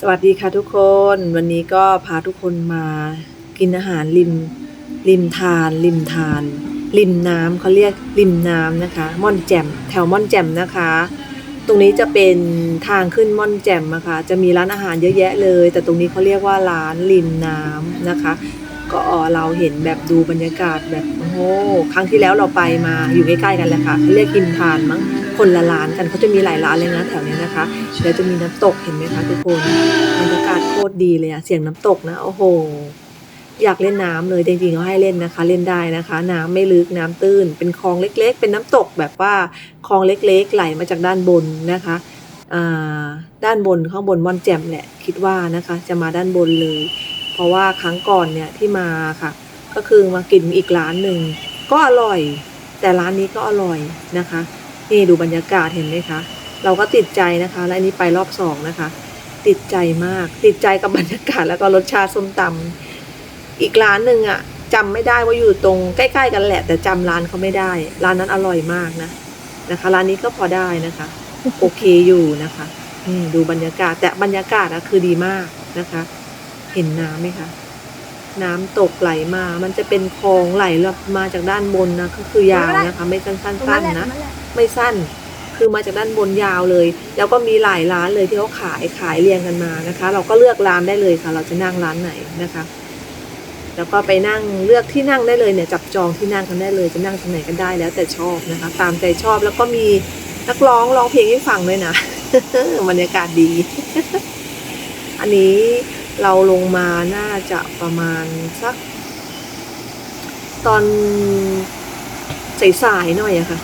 สวัสดีค่ะทุกคนวันนี้ก็พาทุกคนมากินอาหารริมริมทาน ริมทาน ริมน้ำเขาเรียกริมน้ำนะคะม่อนแจ่มแถวม่อนแจ่มนะคะ ตรงนี้จะเป็นทางขึ้นม่อนแจ่มนะคะจะมีร้านอาหารเยอะแยะเลย แต่ตรงนี้เขาเรียกว่าร้านริมน้ำนะคะ ก็เราเห็นแบบดูบรรยากาศแบบโอ้โหครั้งที่แล้วเราไปมาอยู่ใกล้ๆกันแหละค่ะเขาเรียกริมทานมั้ง คนละร้านกันเขาจะมีหลายร้านเลยนะแถวนี้นะคะเดี๋ยวจะมีน้ำตกเห็นไหมคะทุกคนบรรยากาศโคตรดีเลยอะเสียงน้ำตกนะโอ้โหอยากเล่นน้ำเลยจริงๆเขาให้เล่นนะคะ เล่นได้นะคะ น้ำไม่ลึกน้ำตื้น เป็นคลองเล็ก ๆ เป็นน้ำตกแบบว่าคลองเล็กๆ ไหลมาจากด้านบนนะคะด้านบนข้างบนม่อนแจ่มแหละคิดว่านะคะ จะมาด้านบนเลย เพราะว่าครั้งก่อนเนี่ยที่มาค่ะ ก็คือมากินอีกร้านหนึ่งก็อร่อย แต่ร้านนี้ก็อร่อยนะคะ นี่ดูบรรยากาศเห็นไหมคะ เราก็ติดใจนะคะ และอันนี้ไปรอบสองนะคะ ติดใจมาก ติดใจกับบรรยากาศแล้วก็รสชาติส้มตำอีกร้านหนึ่งอะจำไม่ได้ว่าอยู่ตรงใกล้ ๆ กันแหละ แต่จำร้านเขาไม่ได้ ร้านนั้นอร่อยมากนะนะคะ ร้านนี้ก็พอได้นะคะ โอเคอยู่นะคะนี่ดูบรรยากาศแต่บรรยากาศอะคือดีมากนะคะ เห็นน้ำไหมคะน้ำตกไหลมา มันจะเป็นคลองไหลมาจากด้านบนนะก็คือยาวนะคะ ไม่สั้นๆนะ ไม่สั้น คือมาจากด้านบนยาวเลย แล้วก็มีหลายร้านเลยที่เขาขายขายเรียงกันมานะคะ เราก็เลือกร้านได้เลยค่ะ เราจะนั่งร้านไหนนะคะ แล้วก็ไปนั่งเลือกที่นั่งได้เลยเนี่ยจับจองที่นั่งกันได้เลย จะนั่งตรงไหนก็ได้แล้วแต่ชอบนะคะ ตามใจชอบแล้วก็มีนักร้องร้องเพลงให้ฟังด้วยนะบรรยากาศดี อันนี้เราลงมาน่าจะประมาณสัก ตอนสายๆหน่อยอะค่ะ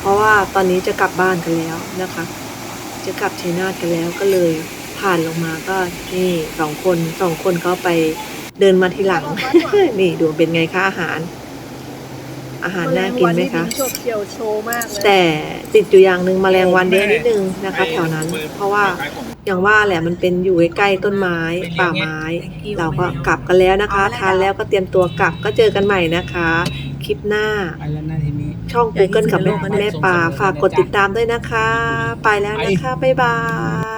เพราะว่าตอนนี้จะกลับบ้านกันแล้วนะคะ จะกลับชัยนาทกันแล้วก็เลยผ่านลงมาก็นี่สองคนสองคนก็ไปเดินมาทีหลัง นี่ดูเป็นไงคะอาหาร อาหารน่ากินไหมคะโชว์เขียวโชว์มากเลยแต่ติดอยู่อย่างหนึ่งแมลงวันเยอะนิดนึงนะคะ แถวนั้น เพราะว่าอย่างว่าแหละมันเป็นอยู่ใกล้ๆต้นไม้ป่าไม้ เราก็กลับกันแล้วนะคะ ทานแล้วก็เตรียมตัวกลับก็เจอกันใหม่นะคะค ลิปหน้า ไปแล้วนะทีนี้ ช่อง Google กับแม่แม่ปลาฝากกดติดตามด้วยนะคะ ไปแล้วนะคะ บ๊ายบาย